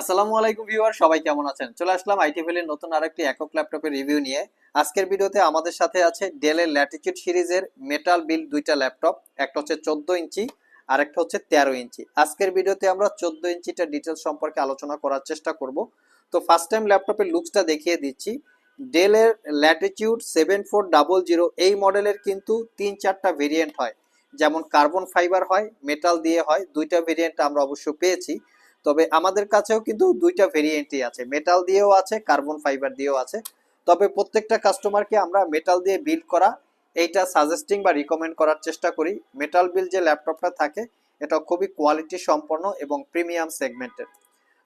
আসসালামু আলাইকুম ভিউয়ার, সবাই কেমন আছেন? চলে আসলাম আইটি ভ্যালির নতুন আরেকটি একক ল্যাপটপের রিভিউ নিয়ে। আজকের ভিডিওতে আমাদের সাথে আছে ডেলের ল্যাটিচিউড সিরিজের মেটাল বিল দুইটা ল্যাপটপ, একটা হচ্ছে চোদ্দ ইঞ্চি আর একটা হচ্ছে তেরো ইঞ্চি। আজকের ভিডিওতে আমরা চোদ্দ ইঞ্চিটা ডিটেলস সম্পর্কে আলোচনা করার চেষ্টা করব। তো ফার্স্ট টাইম ল্যাপটপের লুকসটা দেখিয়ে দিচ্ছি। ডেলের latitude seven four double zero এই মডেলের কিন্তু তিন চারটা ভেরিয়েন্ট হয়। যেমন কার্বন ফাইবার হয় মেটাল দিয়ে হয়, দুইটা ভেরিয়েন্ট আমরা অবশ্য পেয়েছি। তবে আমাদের কাছেও কিন্তু দুইটা ভেরিয়েন্টই আছে। মেটাল দিয়েও আছে কার্বন ফাইবার দিয়েও আছে। তবে প্রত্যেকটা কাস্টমারকে আমরা মেটাল দিয়ে বিল করা, এইটা সাজেস্টিং বা রিকমেন্ড করার চেষ্টা করি। মেটাল বিল যে ল্যাপটপটা থাকে এটা খুবই কোয়ালিটি সম্পন্ন এবং প্রিমিয়াম সেগমেন্টের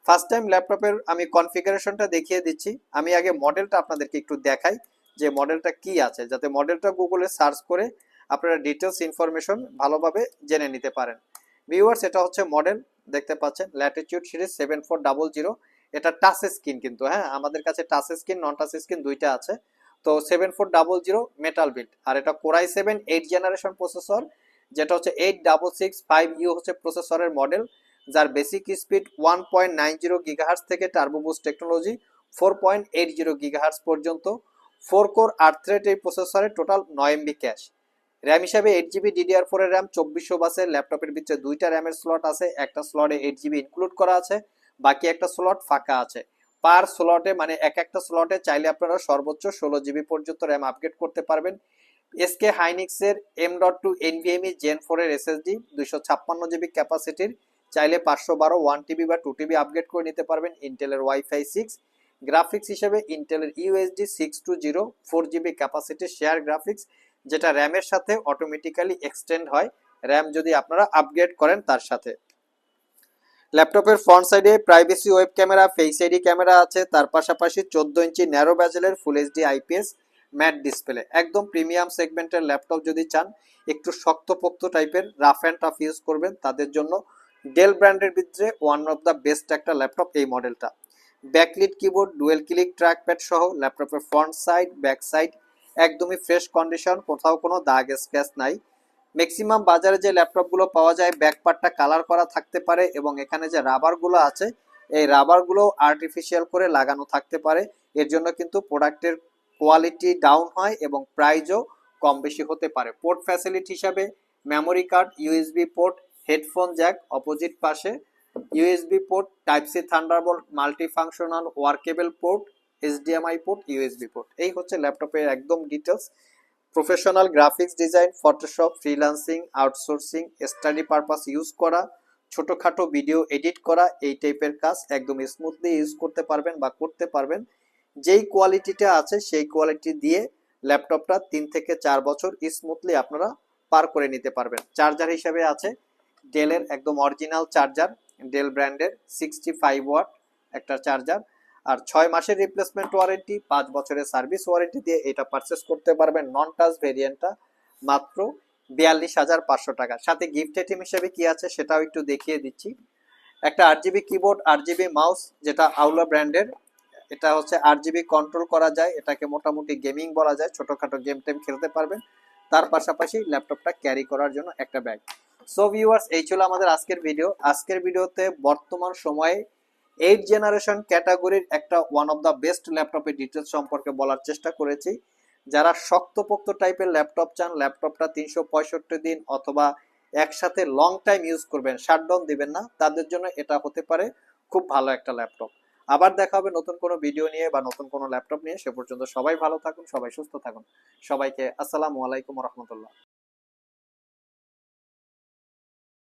ফার্স্ট টাইম ল্যাপটপের আমি কনফিগারেশনটা দেখিয়ে দিচ্ছি। আমি আগে মডেলটা আপনাদেরকে একটু দেখাই যে মডেলটা কি আছে, যাতে মডেলটা গুগলে সার্চ করে আপনারা ডিটেলস ইনফরমেশন ভালোভাবে জেনে নিতে পারেন। ভিউয়ার্স এটা হচ্ছে মডেল দেখতে পাচ্ছেন latitude series seven four double zero এটা টাচ স্ক্রিন কিন্তু হ্যাঁ? আমাদের কাছে touch screen non touch screen দুইটা আছে। তো seven four double zero metal build আর এটা core i seven eight generation processor যেটা হচ্ছে eight double six five U হচ্ছে প্রসেসরের মডেল যার basic speed one point nine zero gigahertz থেকে turbo boost technology four point eight zero gigahertz পর্যন্ত। Four core আট thread এই প্রসেসরে টোটাল নয় এমবি ক্যাশ র্যাম হিসাবে এইট জিবি ডিডিআর ফোর এর র্যাম চব্বিশশো বাসের ল্যাপটপের ভিতরে দুইটা র্যামের স্লট আছে, একটা স্লটে এইট জিবি ইনক্লুড করা আছে, বাকি একটা স্লট ফাঁকা আছে। পার স্লটে মানে এক একটা স্লটে চাইলে আপনারা সর্বোচ্চ ষোলো জিবি পর্যন্ত র্যাম আপগ্রেড করতে পারবেন। SK হাইনিক্সের M dot two NVMe gen four এর এসএসডি দুইশো ছাপ্পান্ন জিবি ক্যাপাসিটির চাইলে পাঁচশো বারো ওয়ান টিবি বা টু টিবি আপগ্রেড করে নিতে পারবেন ইন্টেলের ওয়াইফাই সিক্স গ্রাফিক্স হিসেবে ইন্টেলের UHD six two zero four GB ক্যাপাসিটির share graphics যেটা র্যামের সাথে অটোমেটিক্যালি এক্সটেন্ড হয়। র্যাম যদি আপনারা আপগ্রেড করেন তার সাথে। ল্যাপটপের ফ্রন্ট সাইডে privacy web camera face ID camera আছে। তার পাশাপাশি চোদ্দ ইঞ্চি narrow ব্যাজেলের full HD IPS matte display একদম প্রিমিয়াম সেগমেন্টের ল্যাপটপ যদি চান, একটু শক্তপোক্ত টাইপের রাফ অ্যান্ড টাফ ইউজ করবেন। তাদের জন্য ডেল ব্র্যান্ডের ভিতরে ওয়ান অফ দ্য বেস্ট একটা ল্যাপটপ এই মডেলটা backlit keyboard dual click trackpad সহ ল্যাপটপের ফ্রন্ট সাইড ব্যাক সাইড একদমই ফ্রেশ কন্ডিশন কোথাও কোনো দাগ স্ক্র্যাচ নাই। ম্যাক্সিমাম বাজারে যে ল্যাপটপগুলো পাওয়া যায় ব্যাক পার্টটা কালার করা থাকতে পারে এবং এখানে যে রাবারগুলো আছে, এই রাবারগুলো আর্টিফিশিয়াল করে লাগানো থাকতে পারে। এর জন্য কিন্তু প্রোডাক্টের কোয়ালিটি ডাউন হয় এবং প্রাইজও কম বেশি হতে পারে। পোর্ট ফ্যাসিলিটি হিসাবে memory card USB port headphone jack opposite পাশে USB port type C thunderbolt multi functional workable port HDMI port USB port এই হচ্ছে ল্যাপটপের একদম details professional graphics design photoshop freelancing outsourcing study purpose use করা, ছোটোখাটো video edit করা, এই টাইপের কাজ একদম স্মুথলি ইউজ করতে পারবেন বা করতে পারবেন। যেই কোয়ালিটিটা আছে, সেই কোয়ালিটি দিয়ে ল্যাপটপটা তিন থেকে চার বছর স্মুথলি আপনারা পার করে নিতে পারবেন। চার্জার হিসেবে আছে ডেলের একদম অরিজিনাল চার্জার ডেল ব্র্যান্ডের সিক্সটি ফাইভ ওয়াট একটা চার্জার আর ছয় মাসের রিপ্লেসমেন্ট ওয়ারেন্টি পাঁচ বছরের সার্ভিস ওয়ারেন্টি দিয়ে এটা পারচেস করতে পারবেন নন টাচ ভেরিয়েন্টটা মাত্র বিয়াল্লিশ হাজার পাঁচশো টাকা। সাথে গিফট আইটেম হিসেবে কি আছে সেটাও একটু দেখিয়ে দিচ্ছি। একটা আট জিবি কিবোর্ড আট জিবি মাউস যেটা আউলা ব্র্যান্ডের এটা হচ্ছে আট জিবি কন্ট্রোল করা যায়, এটাকে মোটামুটি গেমিং বলা যায়, ছোটোখাটো গেম টেম খেলতে পারবেন। তার পাশাপাশি ল্যাপটপটা ক্যারি করার জন্য একটা ব্যাগ সো ভিউয়ার্স এই ছিল আমাদের আজকের ভিডিও আজকের ভিডিওতে বর্তমান সময়ে এইট জেনারেশন ক্যাটাগরির একটা ওয়ান অফ দ্য বেস্ট ল্যাপটপের ডিটেলস সম্পর্কে বলার চেষ্টা করেছি। যারা শক্তপোক্ত টাইপের ল্যাপটপ চান ল্যাপটপটা তিনশো পঁয়ষট্টি দিন অথবা একসাথে লং টাইম ইউজ করবেন শাটডাউন দিবেন না, তাদের জন্য এটা হতে পারে খুব ভালো একটা ল্যাপটপ আবার দেখা হবে নতুন কোনো ভিডিও নিয়ে বা নতুন কোনো ল্যাপটপ নিয়ে। সে পর্যন্ত সবাই ভালো থাকুন, সবাই সুস্থ থাকুন। সবাইকে আসসালামু আলাইকুম রহমতুল্লাহ।